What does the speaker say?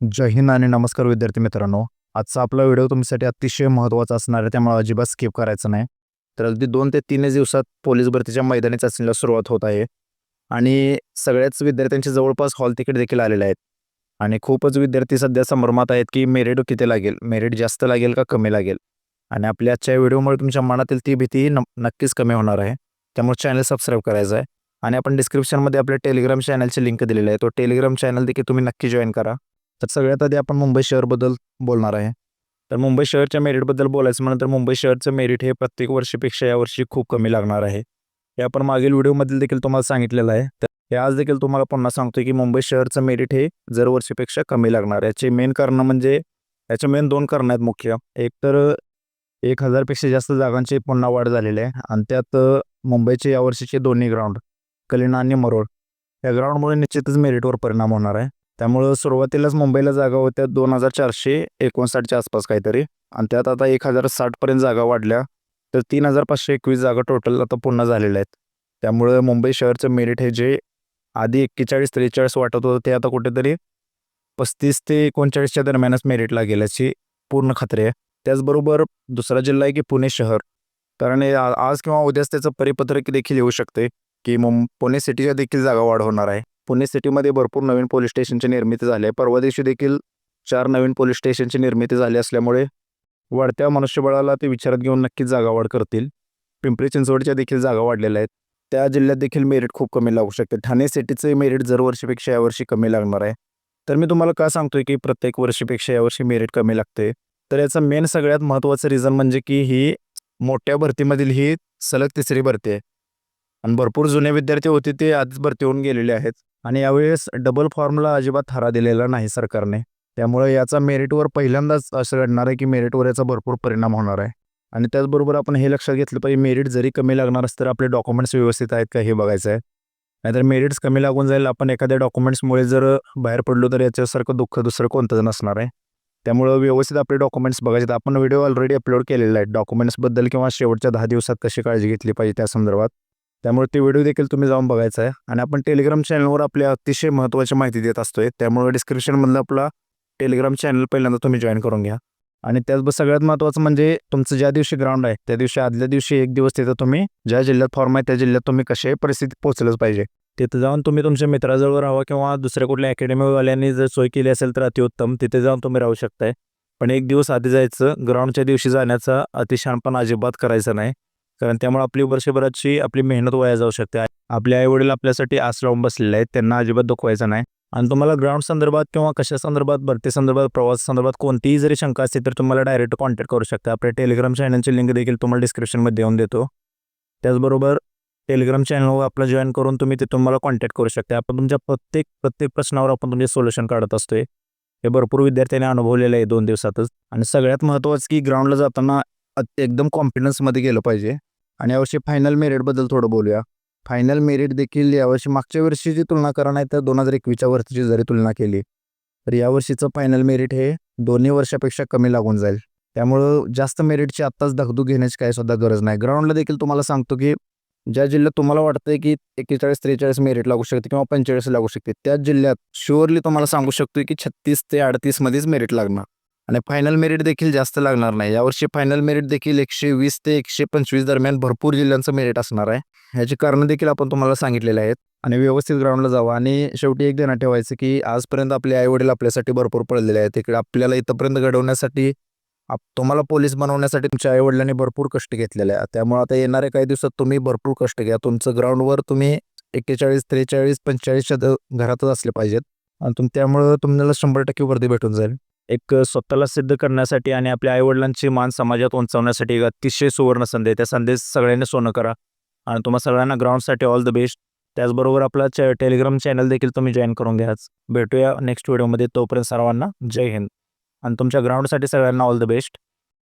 जय हिंद आणि नमस्कार विद्यार्थी मित्रांनो. आजचा आपला व्हिडिओ तुमच्यासाठी अतिशय महत्त्वाचा असणार आहे त्यामुळे अजिबात स्किप करायचं नाही. तर अगदी दोन ते तीनच दिवसात पोलीस भरतीच्या मैदानी चाचणीला सुरुवात होत आहे. आणि सगळ्याच विद्यार्थ्यांचे जवळपास हॉल तिकीट देखील आलेले आहेत. आणि खूपच विद्यार्थी सध्या संभ्रमात आहेत की मेरिट किती लागेल? मेरिट जास्त लागेल का कमी लागेल? आणि आपल्या आजच्या व्हिडिओमुळे तुमच्या मनातील ती भीती न नक्कीच कमी होणार आहे. त्यामुळे चॅनल सबस्क्राईब करायचं आहे. आणि आपण डिस्क्रिप्शनमध्ये आपल्या टेलिग्राम चॅनलची लिंक दिलेली आहे. तो टेलिग्राम चॅनल देखील तुम्ही नक्की जॉईन करा. तर सगळ्यात आधी आपण मुंबई शहरबद्दल बोलणार आहे. तर मुंबई शहरच्या मेरिटबद्दल बोलायचं म्हणलं तर मुंबई शहरचं मेरिट हे प्रत्येक वर्षीपेक्षा यावर्षी खूप कमी लागणार आहे. हे आपण मागील व्हिडिओमधील देखील तुम्हाला सांगितलेलं आहे. तर हे आज देखील तुम्हाला पुन्हा सांगतोय की मुंबई शहरचं मेरिट हे जर वर्षीपेक्षा कमी लागणार. आहे याचे मेन कारण म्हणजे याचे मेन दोन कारणं आहेत मुख्य. एक तर एक हजारपेक्षा जास्त जागांची पुन्हा वाढ झालेली आहे. आणि त्यात मुंबईचे यावर्षीचे दोन्ही ग्राउंड कलिना आणि मरोड या ग्राउंडमुळे निश्चितच मेरिटवर परिणाम होणार आहे. त्यामुळं सुरुवातीलाच मुंबईला जागा होत्या दोन हजार चारशे एकोणसाठच्या आसपास काहीतरी. आणि त्यात आता एक हजार साठपर्यंत जागा वाढल्या तर तीन हजार पाचशे एकवीस जागा टोटल आता पुन्हा झालेल्या आहेत. त्यामुळं मुंबई शहरचं मेरिट हे जे आधी एक्केचाळीस त्रेचाळीस वाटत होतं ते आता कुठेतरी पस्तीस ते एकोणचाळीसच्या दरम्यानच मेरिटला गेल्याची पूर्ण खात्री आहे. त्याचबरोबर दुसरा जिल्हा आहे की पुणे शहर. कारण आज किंवा उद्याच त्याचं परिपत्रक देखील येऊ शकते की मुं पुणे सिटीच्या देखील जागा वाढ होणार आहे. पुणे सिटीमध्ये भरपूर नवीन पोलीस स्टेशनची निर्मिती झाली. आहे परवा दिवशी देखील चार नवीन पोलीस स्टेशनची निर्मिती झाली असल्यामुळे वाढत्या मनुष्यबळाला ते विचारात घेऊन नक्कीच जागावाढ करतील. पिंपरी चिंचवडच्या देखील जागा वाढलेल्या आहेत. त्या जिल्ह्यात देखील मेरिट खूप कमी लागू शकते. ठाणे सिटीचे मेरिट जर वर्षीपेक्षा यावर्षी कमी लागणार आहे. तर मी तुम्हाला का सांगतोय की प्रत्येक वर्षीपेक्षा यावर्षी मेरिट कमी लागते? तर याचं मेन सगळ्यात महत्त्वाचं रिझन म्हणजे की ही मोठ्या भरतीमधील ही सलग तिसरी भरती आहे. आणि भरपूर जुने विद्यार्थी होते ते आधीच भरती होऊन गेलेले आहेत. आणि यावेळेस डबल फॉर्मला अजिबात हरा दिलेला नाही सरकारने. त्यामुळे याचा मेरिटवर पहिल्यांदाच असं घडणार आहे की मेरिटवर याचा भरपूर परिणाम होणार आहे. आणि त्याचबरोबर आपण हे लक्षात घेतलं पाहिजे मेरिट जरी कमी लागणार असतं तर आपले डॉक्युमेंट्स व्यवस्थित आहेत का हे बघायचं आहे. नाहीतर मेरिट्स कमी लागून जाईल आपण एखाद्या डॉक्युमेंट्समुळे जर बाहेर पडलो तर याच्यासारखं दुःख दुसरं कोणतंच नसणार आहे. त्यामुळं व्यवस्थित आपले डॉक्युमेंट्स बघायचे आपण व्हिडिओ ऑलरेडी अपलोड केलेला आहे डॉक्युमेंट्सबद्दल किंवा शेवटच्या दहा दिवसात कशी काळजी घेतली पाहिजे त्या संदर्भात. त्यामुळे ते व्हिडिओ देखील तुम्ही जाऊन बघायचा आहे. आणि आपण टेलिग्राम चॅनलवर आपल्या अतिशय महत्त्वाची माहिती देत असतोय. त्यामुळे डिस्क्रिप्शनमधलं आपला टेलिग्राम चॅनल पहिल्यांदा तुम्ही जॉईन करून घ्या. आणि त्याच सगळ्यात महत्त्वाचं म्हणजे तुमचं ज्या दिवशी ग्राउंड आहे त्या दिवशी आदल्या दिवशी एक दिवस तिथं तुम्ही ज्या जिल्ह्यात फॉर्म आहे त्या जिल्ह्यात तुम्ही कशाही परिस्थितीत पोहोचलंच पाहिजे. तिथे जाऊन तुम्ही तुमच्या मित्राजवळ राहा किंवा दुसऱ्या कुठल्या अकॅडमीवाल्यांनी जर सोय केली असेल तर अतिउत्तम. तिथे जाऊन तुम्ही राहू शकताय. पण एक दिवस आधी जायचं ग्राउंडच्या दिवशी जाण्याचा अतिशहाणपणा अजिबात करायचं नाही. कारण त्यामुळे आपली वर्षभराची आपली मेहनत वाया जाऊ शकते. आपले आई वडील आपल्यासाठी आस लावून बसलेले आहेत त्यांना अजिबात दुखवायचं नाही. आणि तुम्हाला ग्राउंड संदर्भात किंवा कशा संदर्भात भरती संदर्भात प्रवास संदर्भात कोणतीही जरी शंका असते तर तुम्हाला डायरेक्ट कॉन्टॅक्ट करू शकता. आपल्या टेलिग्राम चॅनलची लिंक देखील तुम्हाला डिस्क्रिप्शनमध्ये देऊन देतो. त्याचबरोबर टेलिग्राम चॅनलवर आपला जॉईन करून तुम्ही ते तुम्हाला कॉन्टॅक्ट करू शकता. आपण तुमच्या प्रत्येक प्रत्येक प्रश्नावर आपण तुमचे सोल्युशन काढत असतोय. हे भरपूर विद्यार्थ्यांनी अनुभवलेलं आहे दोन दिवसातच. आणि सगळ्यात महत्त्वाचं की ग्राउंडला जाताना एकदम कॉन्फिडन्समध्ये गेलं पाहिजे. आणि यावर्षी फायनल मेरिटबद्दल थोडं बोलूया. फायनल मेरिट देखील यावर्षी मागच्या वर्षीची तुलना करा नाही तर दोन हजार एकवीसच्या वर्षीची जरी तुलना केली तर यावर्षीचं फायनल मेरिट हे दोन्ही वर्षापेक्षा कमी लागून जाईल. त्यामुळं जास्त मेरिटची आत्ताच धगधूक घेण्याची काही सुद्धा गरज नाही. ग्राउंडला देखील तुम्हाला सांगतो की ज्या जिल्ह्यात तुम्हाला वाटतंय की एकेचाळीस त्रेचाळीस मेरिट लागू शकते किंवा पंचेचाळीस लागू शकते त्याच जिल्ह्यात शुअरली तुम्हाला सांगू शकतो की छत्तीस ते अडतीसमध्येच मेरिट लागणार. आणि फायनल मेरिट देखील जास्त लागणार नाही. यावर्षी फायनल मेरिट देखील एकशे वीस ते एकशे पंचवीस दरम्यान भरपूर जिल्ह्यांचं मेरिट असणार आहे. ह्याची कारणं देखील आपण तुम्हाला सांगितलेले आहेत. आणि व्यवस्थित ग्राउंडला जावं. आणि शेवटी एक देणं ठेवायचं की आजपर्यंत आपले आईवडील आपल्यासाठी भरपूर पडलेले आहेत. तिकडे आपल्याला इथंपर्यंत घडवण्यासाठी आप तुम्हाला पोलीस बनवण्यासाठी तुमच्या आईवडिलांनी भरपूर कष्ट घेतलेले आहे त्यामुळे आता येणाऱ्या काही दिवसात तुम्ही भरपूर कष्ट घ्या. तुमचं ग्राउंडवर तुम्ही एक्केचाळीस त्रेचाळीस पंचेचाळीसच्या घरातच असले पाहिजेत. आणि तुम त्यामुळं तुम्हाला शंभर टक्के वर्दी भेटून जाईल. एक स्वतःला सिद्ध करण्यासाठी आणि आपल्या आईवडिलांची मान समाजात उंचावण्यासाठी एक अतिशय सुवर्ण संधी आहे. त्या संदेश सगळ्यांनी सोनं करा आणि तुम्हा सगळ्यांना ग्राउंडसाठी ऑल द बेस्ट. त्याचबरोबर आपला च टेलिग्राम चॅनल देखील तुम्ही जॉईन करून घ्याच. भेटूया नेक्स्ट व्हिडिओमध्ये. तोपर्यंत सर्वांना जय हिंद. आणि तुमच्या ग्राउंडसाठी सगळ्यांना ऑल द बेस्ट.